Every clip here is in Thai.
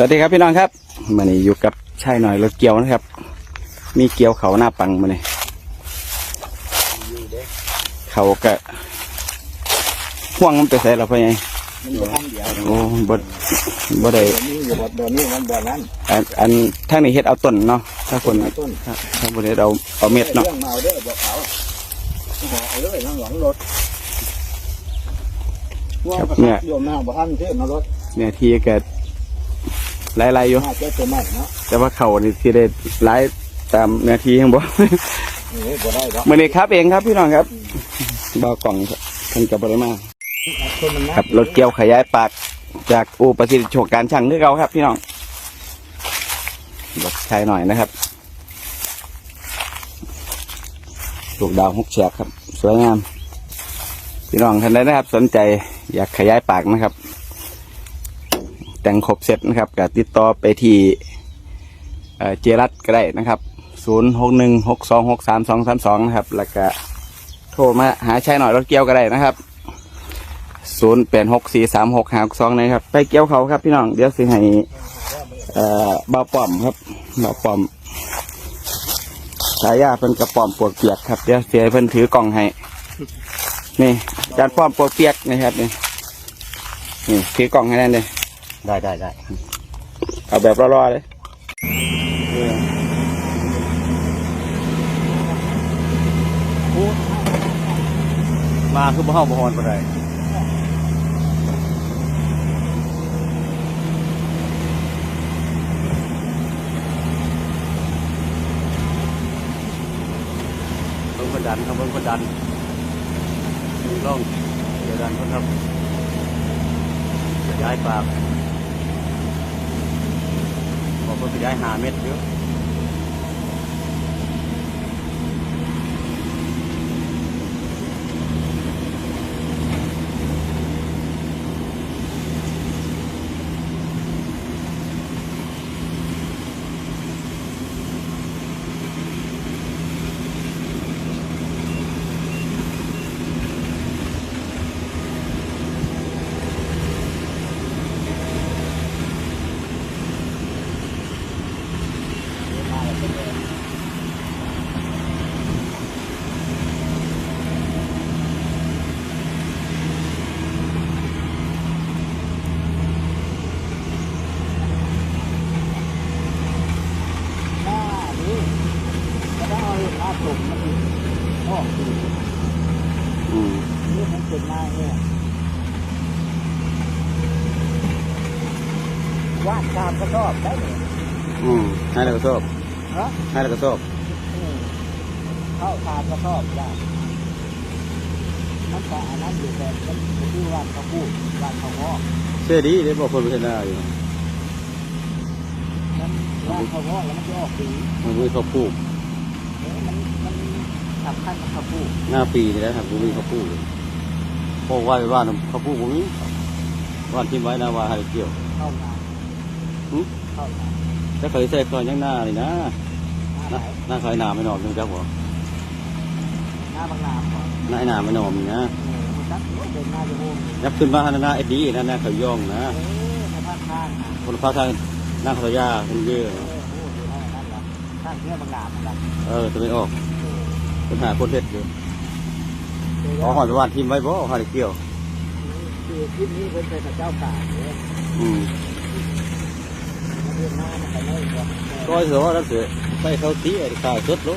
สวัสดีครับพี่น้องครับมันนี้อยู่กับชายหน่อยรถเกี่ยวนะครับ มีเกี่ยวเขาหน้าปังมาเนี่ยเขากะห่วงมันไปใส่เราไปไงมันอยู่ห้องเดียวโอ้บดบดได้ตัวนี้อยู่บนตัวนี้มันบนนั้นอันอันทางนี้เฮ็ดเอาต้นเนาะถ้าคนต้นถ้าถ้าบดเฮ็ดเอาเอาเม็ดเนาะเรื่องเมาเด้อบอกเขาหอเอาเลยนั่งหลังรถว่าประทับโยมหน้าบ่ทันเท่มารถเนี่ยทีเกิด ไล่ๆอยู่มาเจ้าตัวใหม่เนาะแต่ว่าเขานี่ที่ได้ไล่ตามเนื้อทีข้างบนนี่บ่ได้หรอกมื่อนี้ครับเองครับพี่น้องครับเบากล่องท่านกับบริมา คนมันนะครับรถเกี่ยวขยายปากจากอู่ประสิทธิโชคการช่างคือเราครับพี่น้องบอกใช้หน่อยนะครับลูกดาวหกแฉกครับ สวยงาม พี่น้องท่านใดนะครับ สนใจอยากขยายปากนะครับ แต่งครบเสร็จนะครับก็ติดต่อไปที่เจรัตก็ได้นะครับศูนย์หกหนึ่งหกสองหกสามสองสามสองนะครับ แล้วก็โทรมาหาชายหน่อยรถเกี่ยวก็ได้นะครับศูนย์แปดหกสี่สามหกหาสองนะครับ ไปเกี่ยวเขาครับพี่น้อง เดี๋ยวสิให้เอ่อบ่าป้อมครับบ่าป้อมสายยาเพิ่นกระป้อมปวกเปียกครับ เดี๋ยวเสียเพิ่นถือกล่องให้ นี่จานป้อมปวกเปียกนะครับนี่นี่ถือกล่องให้นั่นเลย ได้ได้ได้เอาแบบรอๆเลยมาคือบ่เฮาบ่ฮอนบ่ได้เบิ้งคนดันครับเบิ้งคนดันมีร่องเดี๋ยวดันคนครับขยายปาก บอกว่าขยายหาเม็ดเยอะหน้านี้ก็ต้องเอาหน้าตุ่มมันอีกออกอีก อืม นี่มันเป็นหน้าเนี่ยวาดตามก็ชอบได้เลยอืมให้แล้วก็ชอบฮะให้แล้วก็ชอบอืมเข้าตามก็ชอบได้มันก็อันนั้นอยู่แต่มันเป็นที่วาดเขาพูดวาดเขางอกเชื่อดีได้บอกคนไม่ใช่ได้อยู่มันวาดเขางอกแล้วมันจะออกสีมันมีเขาวปลูกเออมันมันสำคัญกับเขาพูดหน้าปีนี่แหล้วครับมันมีเขาวปลูก พวกว่าไปบ้านเขาวปลูกผมนี้บ้านทิ้งไว้นะว่าให้เกี่ยวเข้ามาหืมเข้ามาถ้าเคยใส่คอยยังหน้าเลยนะหน้าไหนหน้าคอยหนาไม่นอนจังจักบ่หน้าบางนาก่อนหน้าหนาไม่นอนนี่นะเออมันจักเดินหน้าจะโฮมยับขึ้นมาหน้าเอ็ดดี้นั่นนะเขาย่องนะเออในภาคข้างนะคนพาทางหน้าขยาคนเยอะเออโอ้ดูนั่นนั่นละข้างเที่ยบางนามันละเออจะไม่ออกเออปัญหาคนเท็ดอยู่เดี๋ยว ขอหอยไปวานทิมไว้บ่หอยเกี่ยวคือคลิปนี้เป็นไปกับเจ้ากาเนี่ยอืมมันเรื่องหน้ามันไปเลยก่อนก็เสือว่าแล้วเสือไปเขาตีไอ้ขายสดโล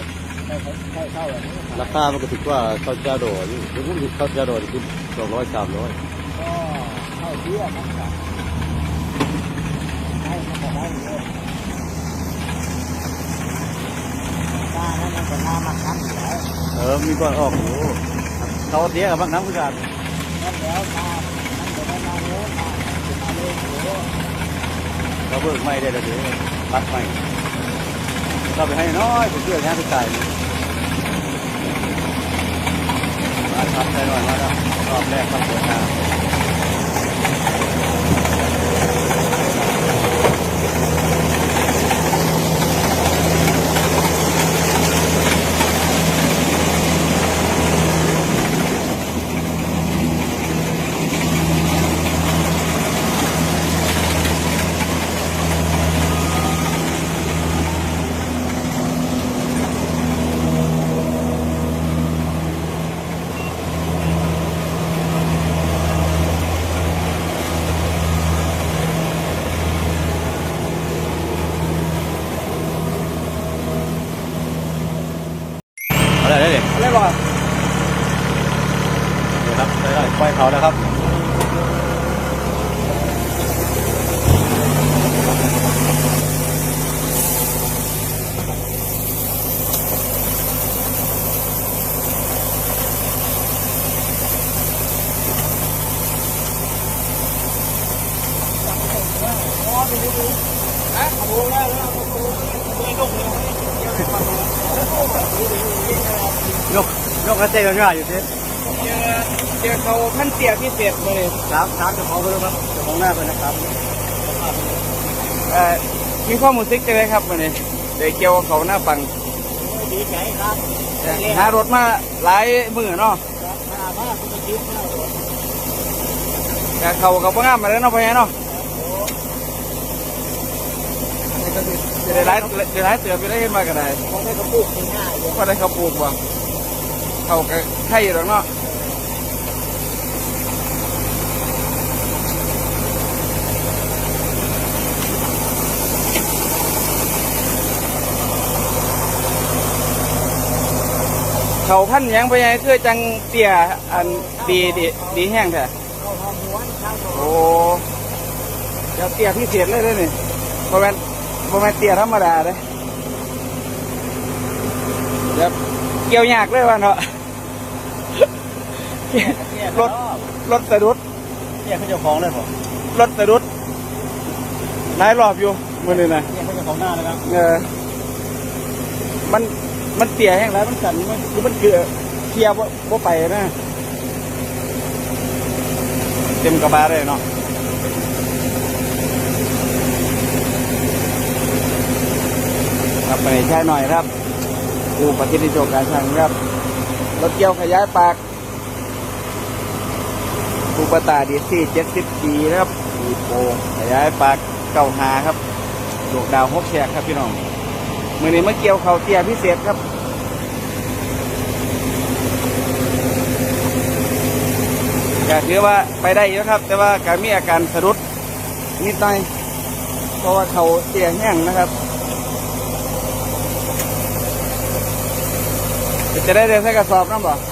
ใช่ใช่เข้าอย่างนี้ราคามันก็ถือว่าเขาเจ้าดออยู่หรือว่าเขาเจ้าดอคือสองร้อยสามร้อยก็เข้าเที่ยมันก็ให้มันก็ได้เลยหน้านั้นมันก็หน้ามันคันอยู่แล้วเออมีก่อนออกอยู่ เขาเตี้ยกับบางน้ำคือกันแล้วแล้วมามันจะได้มาเยอะมาจะเล่นเยอะเขาเบิกไม่ได้เล้วเดี๋ยวตัดไม่เราไปให้น้อยผมเชื่อแค่ทุกใจมาทำใจหน่อยมาแล้วรอบแรกครับ ได้ได้เลยได้บ่ครับได้ได้ปล่อยเขาแล้วครับ กยกกระเตงกันอยู่สิเจอเจอเขาพันเตียพิเศษมาเลยถามถามเจ้าของเพิ่มครับเจ้าของหน้าเป็นนะครับเอ่อมีข้อมูลซิกจะได้ครับมาเลยเดี๋ยวเกี่ยวกับเขาหน้าฟังดีใจครับหารถมาหลายมือเนาะมาบ้านคุณคิดนะแต่เขากับพวกงามมาแล้วเนาะพ่อแม่เนาะจะได้หลายจะได้หลายเตือไปได้เห็นมาก็ได้เขาได้กระปุกง่ายๆเลยก็ได้เขาปลูกว่ะ เขาก็ไข่หรอกเนาะเขาพันหยังไปยังคือจังเตี้ยอันดีดีดีแห้งแท้เข้าห้องม้วนข้างโอ้เดี๋ยวเตี้ยพิเศษเลยเลยนี่บ่แม่นบ่แม่นเตี้ยธรรมดาเด้เดี๋ยวเกี่ยวยากเลยว่าเนาะ รถรถสะดุดเนี่ยเขาเจ้าของเลยผมรถสะดุดหลายรอบอยู่มื้อนี้นะเนี่ยเขาเจ้าของหน้าเลยครับเออมันมันเตี้ยแห้งแล้วมันสั่นมันคือมันเกลือเคลียร์บ่บ่ไปนะเต็มกระบะเลยเนาะครับไปใช้หน่อยครับดูปฏิทินโจการช่างครับรถเกี่ยวขยายปาก ตูปตาดีซี่เจ็ดสิบปีนะครับปีโปขยายปากเก้าหาครับดวกดาวหกแฉกครับพี่น้องมือนี้มาเกี่ยวเขาเตียพิเศษครับก็ถือว่าไปได้เยอะครับ แต่ว่าการมีอาการสะดุดนิดหน่อยเพราะว่าเขาเตียแห้งนะครับจะได้เดินใส่กระสอบน้ำบ่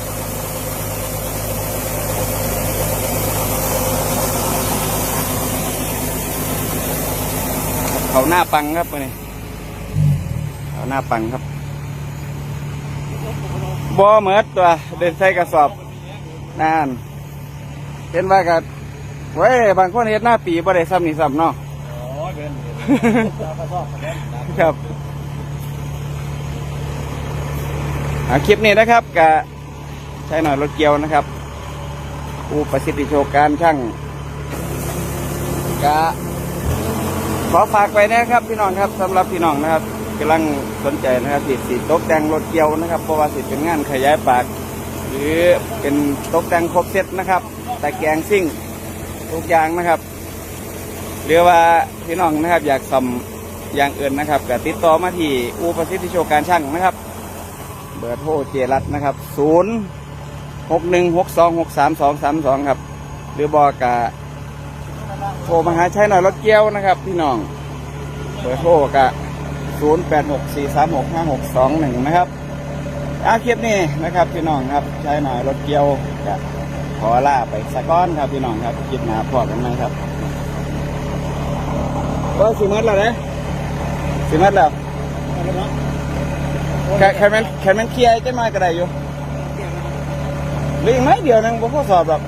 เขาหน้าปังครับนี่เขาหน้าปังครับบ่เหมือดตัว เดินใส่กระสอบนานเห็นว่ากันเว้ยบางคนเห็นหน้าปีบ่ได้ซ้ำนี่ซ้ำเนาะอ๋อเดินเราก็ชอบครับอ่าคลิปนี้นะครับกับใช้หน่อยรถเกียวนะครับอู้ประสิทธิโชว์การช่างกะ ขอฝากไปนะครับพี่น้องครับสำหรับพี่น้องนะครับกำลังสนใจนะครับที่สีตกแต่งรถเกียวนะครับเพราะว่าสิเป็นงานขยายปาก หรือเป็นตกแต่งครบเซตนะครับแตะแกงซิ่งทุกอย่างนะครับหรือว่าพี่น้องนะครับ อยากซ่อมอย่างอื่นนะครับก็ติดต่อมาที่อูประสิทธิโชว์การช่างนะครับ เบอร์โทรเจรัตนะครับศูนย์หกหนึ่งหกสองหกสามสองสามสองครับ หรือบอกกะ โทรมาหาใช้หน่อยรถเกี้ยวนะครับ พี่น้องเบอร์โทรกะศูนย์แปดหกสี่สามหกห้าหกสองหนึ่งนะครับอาคลิปนี้นะครับ พี่น้องครับใช้หน่อยรถเกี้ยวกะขอลาไปสักก้อนครับพี่น้องครับคลิปหนาพอกันไหมครับว่าสิมัดแล้วนะสิมัดแล้วแค่แค่แมันแค่แมันเคลียร์จะมาก็ได้อยู่หรืออีกไหมเดียวนึงผมข้อสอบแบบ